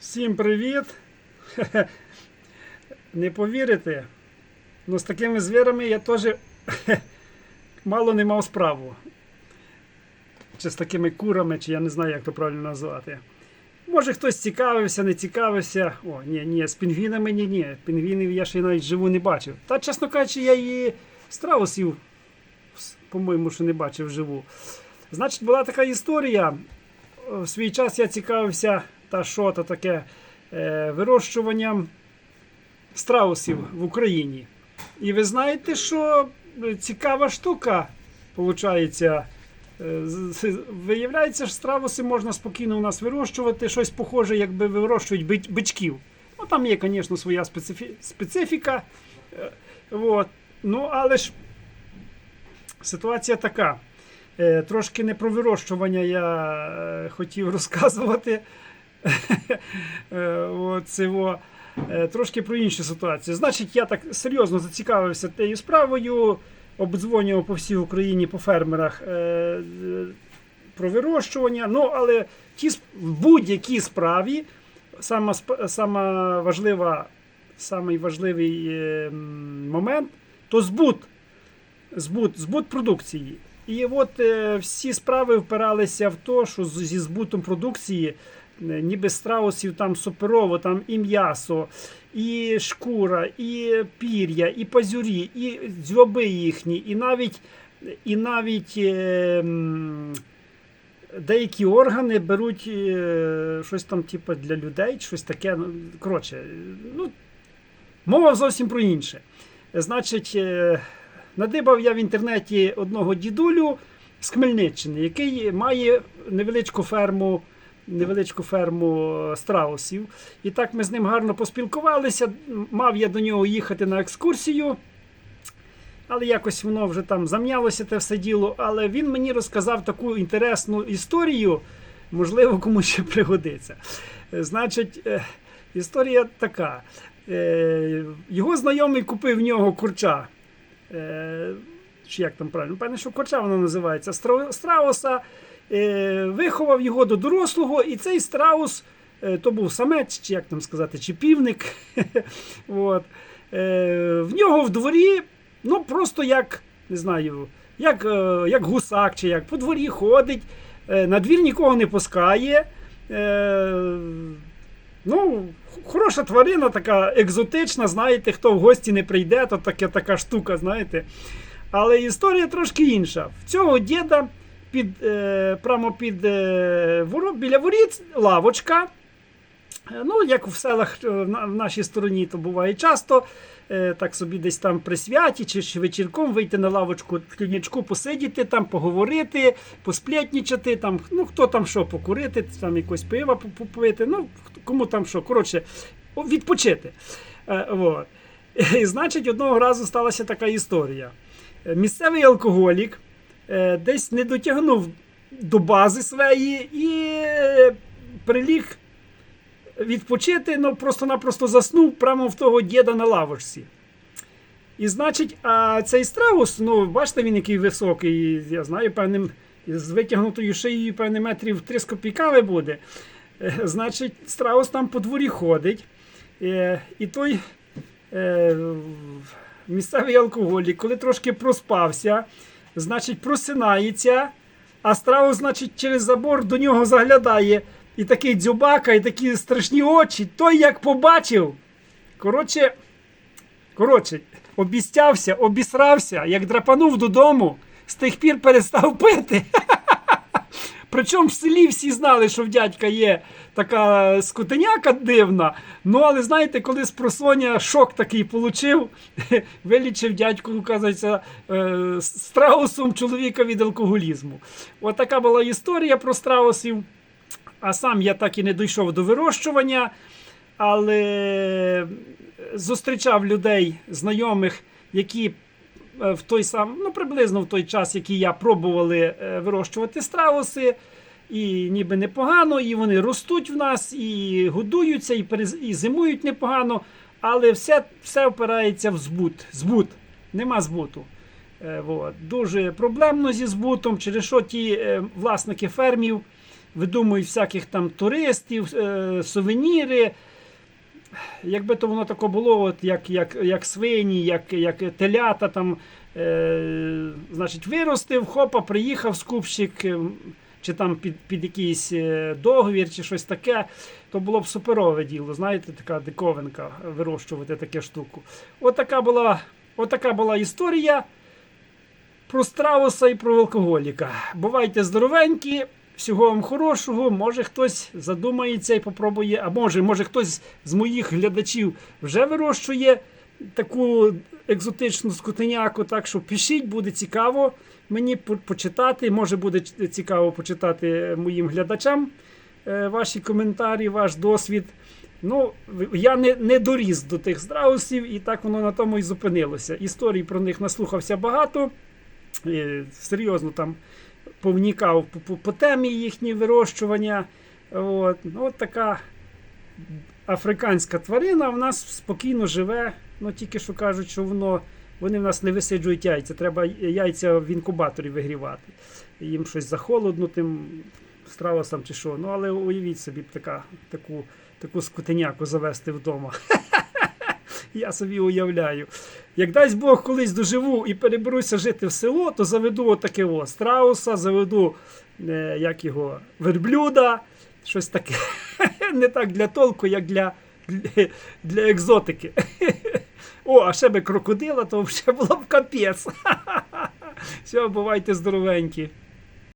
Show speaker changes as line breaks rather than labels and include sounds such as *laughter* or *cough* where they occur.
Всім привіт! Не повірите, ну з такими звірами я теж мало не мав справу. Чи з такими курами, чи я не знаю, як то правильно назвати. Може хтось цікавився, не цікавився. О, ні, ні, з пінгвінами ні, ні. Пінгвінів я ще й навіть живу не бачив. Та, чесно кажучи, я і страусів, по-моєму, що не бачив вживу. Значить, була така історія. В свій час я цікавився, та що то таке е, вирощуванням страусів в Україні. І ви знаєте, що е, цікава штука, виходить. Виявляється, що страуси можна спокійно у нас вирощувати, щось похоже, якби вирощують бичків. Ну, там є, звісно, своя специфі- специфіка. Е. Ну, але ж ситуація така. Е, Трошки не про вирощування я е, хотів *laughs* розказувати. *laughs* Е, цього. Е, Трошки про іншу ситуацію. Значить, я так серйозно зацікавився тією справою, обдзвонював по всій Україні по фермерах е, про вирощування. Ну, але ті, в будь-якій справі сама, сама важлива, самий важливий момент то збут збут, збут продукції. І от всі справи впиралися в те, що зі збутом продукції, ніби страусів там суперово, там і м'ясо, і шкура, і пір'я, і пазюрі, і дзьоби їхні, і навіть, і навіть е, деякі органи беруть е, щось там, типу, для людей, щось таке. ну, Коротше, ну, мова зовсім про інше. Значить, е, надибав я в інтернеті одного дідулю з Хмельниччини, який має невеличку ферму. Невеличку ферму е, страусів. І так ми з ним гарно поспілкувалися. Мав я до нього їхати на екскурсію, але якось воно вже там зам'ялося те все діло. Але він мені розказав таку інтересну історію, можливо, комусь ще пригодиться. Е, Значить, е, історія така. Його знайомий купив в нього курча. Чи як там правильно? Певне, що курча воно називається. Стра- Страуса. Е, Виховав його до дорослого, і цей страус, е, то був самець, чи як там сказати, чи півник. *laughs* От. Е, В нього в дворі, ну просто як, не знаю, як, як гусак, чи як по дворі ходить, на двір нікого не пускає. Ну, хороша тварина, така екзотична, знаєте, хто в гості не прийде, то таке, така штука, знаєте. Але історія трошки інша. В цього діда під, е, прямо під е, біля воріт лавочка. Е, Ну, як в селах в нашій стороні, то буває часто. Так собі десь там при святі чи вечірком вийти на лавочку в тінячку, посидіти, там, поговорити, посплетнічати, там, ну хто там що, покурити, там якось пива попити, ну кому там що. Коротше, відпочити. *laughs* І, значить, одного разу сталася така історія. Місцевий алкоголік десь не дотягнув до бази своєї і е, приліг відпочити, ну просто-напросто заснув прямо в того діда на лавочці. І значить, а цей страус, ну, бачите, він який високий, я знаю, певним з витягнутою шиєю, певне, метрів 3 з копійками буде. Е, Значить, страус там по дворі ходить. Е, І той е, місцевий алкоголік, коли трошки проспався, значить, просинається, а страус, значить, через забор до нього заглядає. І такий дзюбака, і такі страшні очі. Той як побачив. Коротше, коротше, обіцявся, обісрався, як драпанув додому, з тих пір перестав пити. *laughs* Причому в селі всі знали, що в дядька є така скотиняка дивна. Ну, але знаєте, коли з шок такий получив, *laughs* вилічив дядьку, указується, е, страусом чоловіка від алкоголізму. От така була історія про страусів. А сам я так і не дійшов до вирощування, але зустрічав людей, знайомих, які в той сам, ну приблизно в той час, який я пробували е, вирощувати страуси. І ніби непогано, і вони ростуть в нас, і годуються, і, перез... і зимують непогано, але все, все впирається в збут. збут. Нема збуту. Е, вот. Дуже проблемно зі збутом, через що ті е, власники фермів видумують всяких там туристів, е, сувеніри. Якби то воно тако було, от як, як, як свині, як, як телята, там, е, значить, виростив, хопа, приїхав скупщик, е, чи там під, під якийсь е, договір, чи щось таке, то було б суперове діло, знаєте, така диковинка вирощувати таку штуку. От така була, от така була історія про страуса і про алкоголіка. Бувайте здоровенькі, всього вам хорошого. Може хтось задумається і попробує, а може, може хтось з моїх глядачів вже вирощує таку екзотичну скотиняку. Так що пишіть, буде цікаво мені почитати. Може буде цікаво почитати моїм глядачам е, ваші коментарі, ваш досвід. Ну, я не, не доріс до тих страусів, і так воно на тому і зупинилося. Історій про них наслухався багато. Е, Серйозно там повнікав по, темі їхні вирощування. От. Ну, от така африканська тварина в нас спокійно живе. Ну, тільки що кажуть, що воно, вони в нас не висиджують яйця. Треба яйця в інкубаторі вигрівати. Їм щось захолодно, тим страусам чи що. Ну, але уявіть собі така, таку, таку скотиняку завести вдома. *laughs* Я собі уявляю. Як дасть Бог колись доживу і переберуся жити в село, то заведу отаке о, страуса, заведу е, як його, верблюда, щось таке. *laughs* Не так для толку, як для, для, для екзотики. *laughs* О, а ще би крокодила, то вже було б капець. *laughs* Все, бувайте здоровенькі.